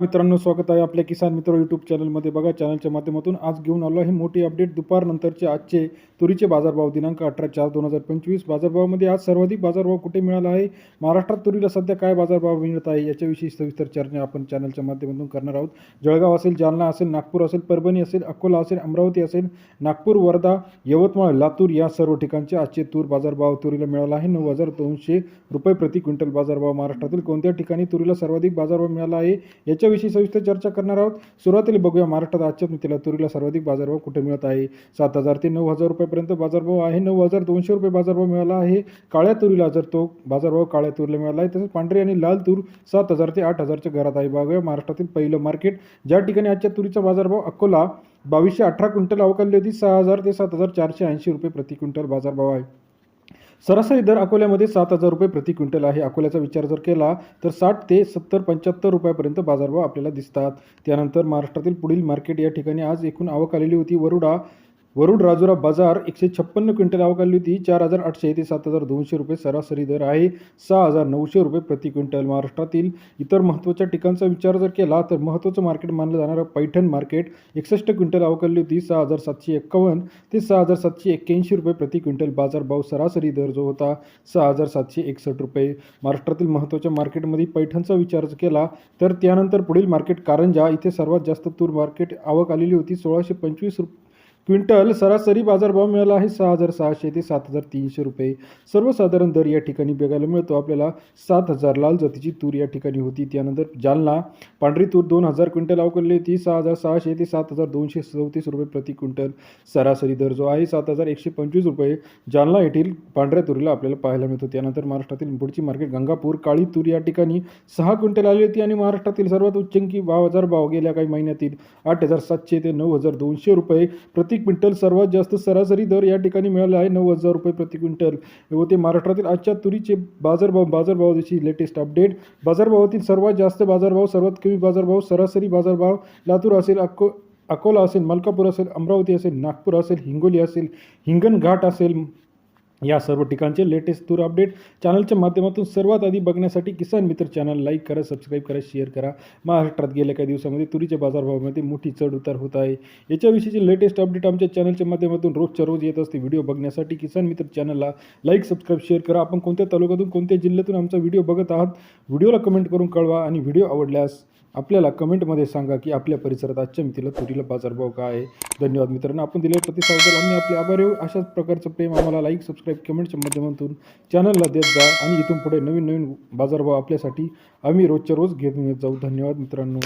मित्रांनो स्वागत आहे आपल्या किसान मित्र यूट्यूब चॅनलमध्ये बघा चॅनलच्या माध्यमातून आज घेऊन आलो आहे मोठी अपडेट दुपारनंतरचे आजचे तुरीचे बाजारभाव दिनांक अठरा चार दोन हजार पंचवीस. बाजारभावामध्ये आज सर्वाधिक बाजारभाव कुठे मिळाला आहे? महाराष्ट्रात तुरीला सध्या काय बाजारभाव मिळत आहे? याच्याविषयी सविस्तर चर्चा आपण चॅनलच्या माध्यमातून करणार आहोत. जळगाव असेल जालना असेल नागपूर असेल परभणी असेल अकोला असेल अमरावती असेल नागपूर वर्धा यवतमाळ लातूर या सर्व ठिकाणचे आजचे तूर बाजारभाव तुरीला मिळाला आहे. नऊ हजार दोनशे रुपये प्रति क्विंटल बाजारभाव महाराष्ट्रातील कोणत्या ठिकाणी तुरीला सर्वाधिक बाजारभाव मिळाला आहे? याच्या याच्याविषयी सविस्तर चर्चा करणार आहोत. सुरुवातीला बघूया महाराष्ट्रात आजच्या मितीला तुरीला सर्वाधिक बाजारभाव कुठे मिळत आहे? सात हजार ते नऊ हजार रुपयेपर्यंत बाजारभाव आहे. नऊ हजार दोनशे रुपये बाजारभाव मिळाला आहे. काळ्या तुरीला जर तो बाजारभाव काळ्या तुरीला मिळाला आहे तसेच पांढरी आणि लाल तूर सात हजार ते आठ हजारच्या घरात आहे. बघूया महाराष्ट्रातील पहिलं मार्केट ज्या ठिकाणी आजच्या तुरीचा बाजारभाव अकोला बावीसशे अठरा क्विंटल अवकाली होती सहा हजार ते सात हजार चारशे ऐंशी रुपये प्रति क्विंटल बाजारभाव आहे. सरासरी दर अकोल्यामध्ये सात हजार रुपये प्रति क्विंटल आहे. अकोल्याचा विचार जर केला तर साठ ते सत्तर पंच्याहत्तर रुपयापर्यंत बाजारभाव आपल्याला दिसतात. त्यानंतर महाराष्ट्रातील पुढील मार्केट या ठिकाणी आज एकूण आवक आलेली होती. वरुडा वरुड राजुरा बाजार एकशे छप्पन्न क्विंटल आवक आली होती. चार हजार आठशे ते सात हजार दोनशे रुपये सरासरी दर आहे. सहा हजार नऊशे रुपये प्रति क्विंटल महाराष्ट्रातील इतर महत्त्वाच्या ठिकाणचा विचार जर केला तर महत्त्वाचं मार्केट मानलं जाणारं पैठण मार्केट एकसष्ट क्विंटल आवक आली होती. सहा हजार सातशे एक्कावन्न ते सहा हजार सातशे एक्क्याऐंशी रुपये प्रति क्विंटल बाजारभाव सरासरी दर जो होता सहा हजार सातशे एकसष्ट रुपये. महाराष्ट्रातील महत्त्वाच्या मार्केटमध्ये पैठणचा विचार जर केला तर त्यानंतर पुढील मार्केट कारंजा इथे सर्वात जास्त तूर मार्केट आवक आलेली होती. सोळाशे पंचवीस रुपये क्विंटल सरासरी बाजारभाव मिळाला आहे सहा हजार सहाशे ते सात हजार तीनशे रुपये. सर्वसाधारण दर या ठिकाणी बघायला मिळतो. आपल्याला सात हजार लाल जातीची तूर या ठिकाणी होती. त्यानंतर जालना पांढरी तूर दोन हजार क्विंटल अवकलली होती. सहा हजार सहाशे ते सात हजार दोनशे चौतीस रुपये प्रति क्विंटल सरासरी दर जो आहे सात हजार एकशे पंचवीस रुपये. जालना येथील पांढऱ्या तुरीला आपल्याला पाहायला मिळतो. त्यानंतर महाराष्ट्रातील पुढची मार्केट गंगापूर काळी तूर या ठिकाणी सहा क्विंटल आली होती. आणि महाराष्ट्रातील सर्वात उच्चंकी बाजार भाव गेल्या काही महिन्यातील आठ हजार सातशे ते नऊ हजार दोनशे रुपये प्रति क्विंटल सर्वात जास्त सरासरी दर या ठिकाणी मिळाला आहे नऊ हजार रुपये प्रति क्विंटल. होते महाराष्ट्रातील आजच्या तुरीचे बाजारभाव बाजारभावाची लेटेस्ट अपडेट. बाजारभावातील सर्वात जास्त बाजारभाव सर्वात कमी बाजारभाव सरासरी बाजारभाव लातूर असेल अको अकोला असेल मलकापूर असेल अमरावती असेल नागपूर असेल हिंगोली असेल हिंगणघाट असेल या सर्व ठिकाणचे लेटेस्ट तूर अपडेट चॅनलच्या माध्यमातून सर्वात आधी बघण्यासाठी किसान मित्र चॅनल लाईक करा सबस्क्राईब करा शेअर करा. महाराष्ट्रात गेल्या काही दिवसामध्ये तुरीच्या बाजारभावामध्ये मोठी चढ उतार होत आहे. याच्याविषयीची लेटेस्ट अपडेट आमच्या चॅनलच्या माध्यमातून रोजच्या रोज येत असते. व्हिडिओ बघण्यासाठी किसान मित्र चॅनलला लाईक सबस्क्राईब शेअर करा. आपण कोणत्या तालुक्यातून कोणत्या जिल्ह्यातून आमचा व्हिडिओ बघत आहात व्हिडिओला कमेंट करून कळवा आणि व्हिडिओ आवडल्यास आपल्याला कमेंटमध्ये सांगा की आपल्या परिसरात आजच्या मितीला तुरीला बाजारभाव काय आहे? धन्यवाद मित्रांनो. आपण दिलेल्या प्रतिसादाबद्दल आम्ही आपले आभार येऊ अशाच प्रकारचं प्रेम आम्हाला लाईक सबस्क्राईब कमेंटच्या माध्यमातून चॅनलला देत जा आणि इथून पुढे नवीन नवीन बाजारभाव आपल्यासाठी आम्ही रोजच्या रोज घेऊन येत जाऊ. धन्यवाद मित्रांनो.